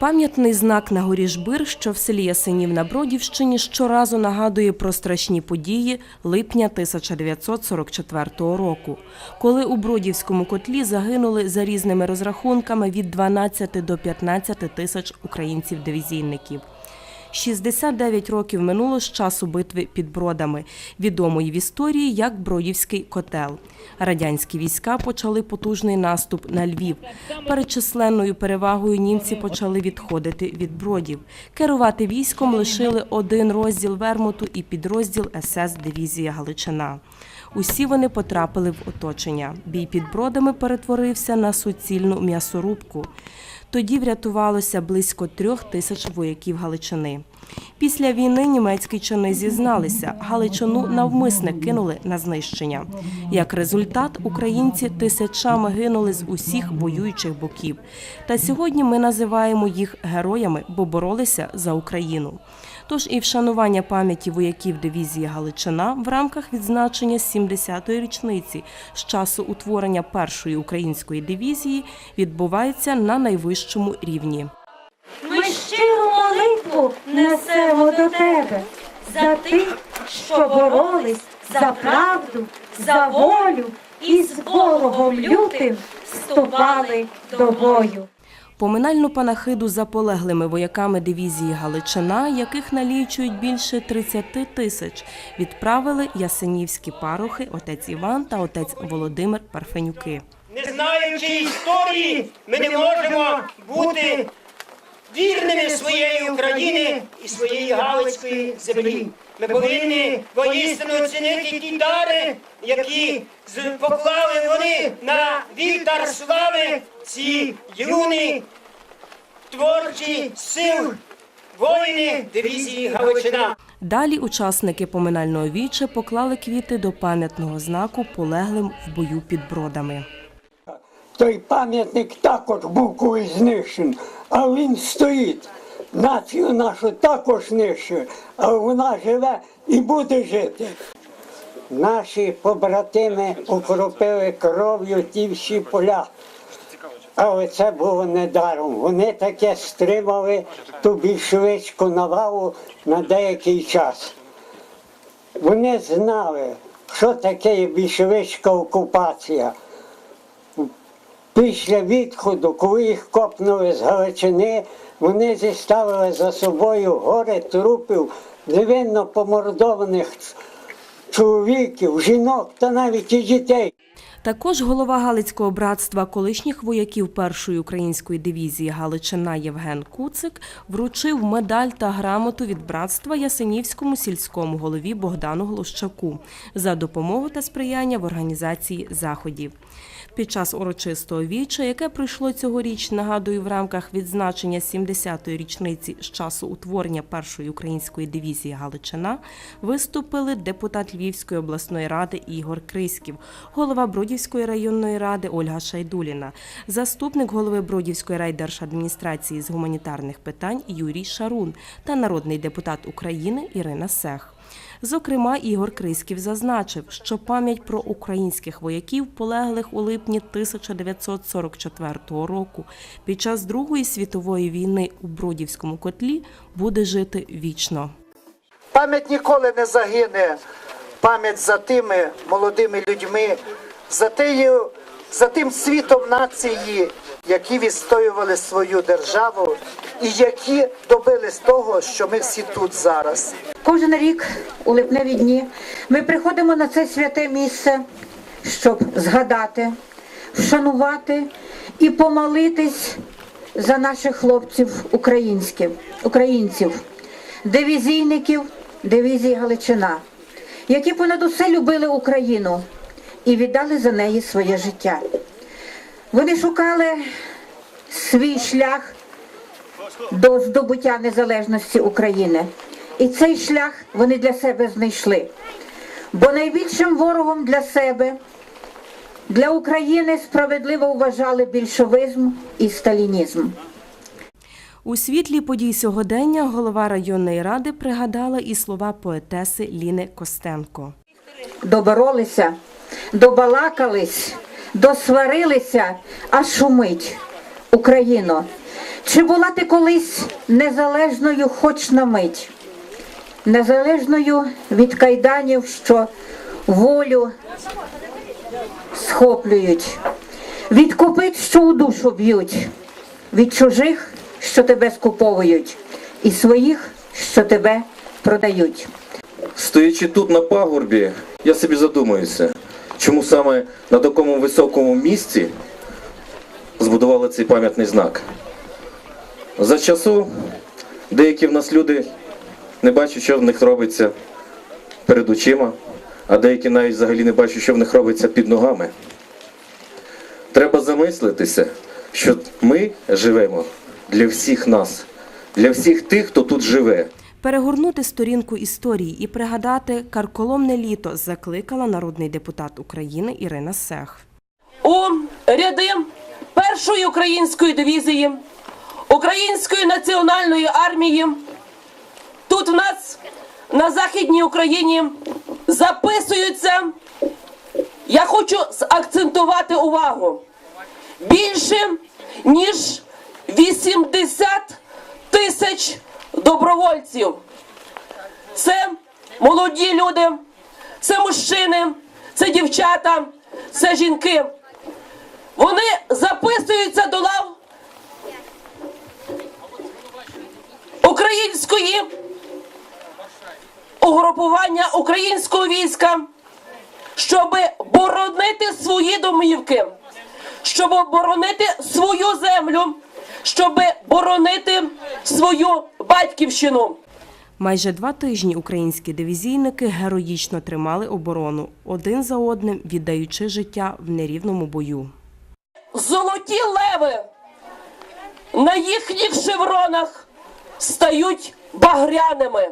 Пам'ятний знак на горі Жбир, що в селі Ясенів на Бродівщині, щоразу нагадує про страшні події липня 1944 року, коли у Бродівському котлі загинули за різними розрахунками від 12 до 15 тисяч українців-дивізійників. 69 років минуло з часу битви під Бродами, відомої в історії як Бродівський котел. Радянські війська почали потужний наступ на Львів. Перед численною перевагою німці почали відходити від Бродів. Керувати військом лишили один розділ Вермуту і підрозділ СС дивізія Галичина. Усі вони потрапили в оточення. Бій під Бродами перетворився на суцільну м'ясорубку. Тоді врятувалося близько трьох тисяч вояків Галичини. Після війни німецькі чини зізналися, Галичину навмисне кинули на знищення. Як результат, українці тисячами гинули з усіх воюючих боків. Та сьогодні ми називаємо їх героями, бо боролися за Україну. Тож і вшанування пам'яті вояків дивізії Галичина в рамках відзначення 70-ї річниці з часу утворення першої української дивізії відбувається на найвищому рівні. Ми щиру молитву несемо до тебе за тих, що боролись за правду, за волю і з ворогом лютим вступали до бою. Поминальну панахиду за полеглими вояками дивізії Галичина, яких налічують більше 30 тисяч, відправили ясенівські парохи отець Іван та отець Володимир Парфенюки. Не знаючи історії, ми не можемо бути вірними своєї України і своєї Галицької землі. Ми повинні воістину оцінити ті дари, які поклали вони на вівтар слави ці юні творчі сил воїни дивізії Галичина. Далі учасники поминального віче поклали квіти до пам'ятного знаку полеглим в бою під бродами. Той пам'ятник також був колись знищений, а він стоїть. Націю нашу також нищує, а вона живе і буде жити. Наші побратими окропили кров'ю ті всі поля. Але це було недаром. Вони таке стримали ту більшовицьку навалу на деякий час. Вони знали, що таке більшовицька окупація. Після відходу, коли їх копнули з Галичини, вони зіставили за собою гори трупів невинно помордованих чоловіків, жінок та навіть і дітей. Також голова Галицького братства колишніх вояків першої української дивізії Галичина Євген Куцик вручив медаль та грамоту від братства Ясенівському сільському голові Богдану Глущаку за допомогу та сприяння в організації заходів. Під час урочистого віча, яке пройшло цьогоріч, нагадую, в рамках відзначення 70-ї річниці з часу утворення першої української дивізії Галичина, виступили депутат Львівської обласної ради Ігор Криськів, голова Бродівської районної ради Ольга Шайдуліна, заступник голови Бродівської райдержадміністрації з гуманітарних питань Юрій Шарун та народний депутат України Ірина Сех. Зокрема, Ігор Криськів зазначив, що пам'ять про українських вояків, полеглих у липні 1944 року під час Другої світової війни у Бродівському котлі буде жити вічно. Пам'ять ніколи не загине. Пам'ять за тими молодими людьми, за, тією, за тим світом нації, які відстоювали свою державу і які добились того, що ми всі тут зараз. Кожен рік у липневі дні ми приходимо на це святе місце, щоб згадати, вшанувати і помолитись за наших хлопців українських, українців, дивізійників дивізії Галичина, які понад усе любили Україну і віддали за неї своє життя. Вони шукали свій шлях до здобуття незалежності України. І цей шлях вони для себе знайшли. Бо найбільшим ворогом для себе, для України справедливо вважали більшовизм і сталінізм. У світлі подій сьогодення голова районної ради пригадала і слова поетеси Ліни Костенко. Доборолися, добалакались, досварилися, аж шумить Україно. Чи була ти колись незалежною хоч на мить, незалежною від кайданів, що волю схоплюють, від копит, що у душу б'ють, від чужих, що тебе скуповують, і своїх, що тебе продають. Стоячи тут на пагорбі, я собі задумуюся, чому саме на такому високому місці збудували цей пам'ятний знак. За часу деякі в нас люди не бачать, що в них робиться перед очима, а деякі навіть взагалі не бачать, що в них робиться під ногами. Треба замислитися, що ми живемо для всіх нас, для всіх тих, хто тут живе. Перегорнути сторінку історії і пригадати карколомне літо закликала народний депутат України Ірина Сех. у ряди першої української дивізії, Української національної армії. Тут в нас на Західній Україні записуються. Я хочу акцентувати увагу. Більше ніж 80 тисяч добровольців. Це молоді люди, це мужчини, це дівчата, це жінки. Вони записуються до лав української угрупування українського війська, щоб боронити свої домівки, щоб боронити свою землю, щоб боронити свою батьківщину. Майже два тижні українські дивізійники героїчно тримали оборону, один за одним віддаючи життя в нерівному бою. золоті леви на їхніх шевронах стають багряними.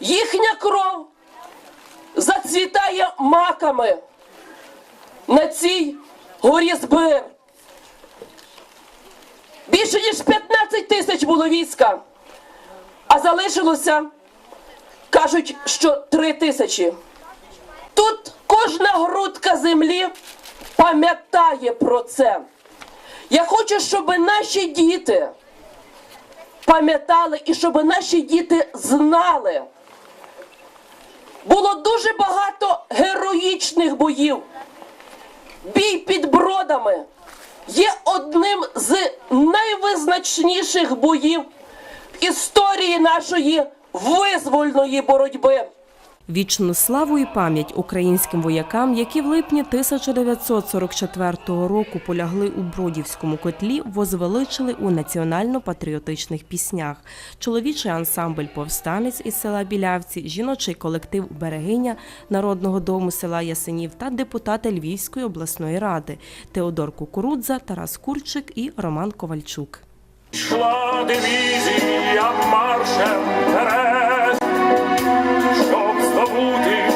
Їхня кров зацвітає маками на цій горі Збир. Більше ніж 15 тисяч було війська, а залишилося, кажуть, що 3 тисячі. Тут кожна грудка землі пам'ятає про це. Я хочу, щоб наші діти пам'ятали і щоб наші діти знали. Було дуже багато героїчних боїв. Бій під бродами є одним з найвизначніших боїв в історії нашої визвольної боротьби. Вічну славу і пам'ять українським воякам, які в липні 1944 року полягли у Бродівському котлі, возвеличили у національно-патріотичних піснях. Чоловічий ансамбль Повстанець із села Білявці, жіночий колектив Берегиня Народного дому села Ясенів та депутати Львівської обласної ради Теодор Кукурудза, Тарас Курчик і Роман Ковальчук. Шла дивізія щоб здобути.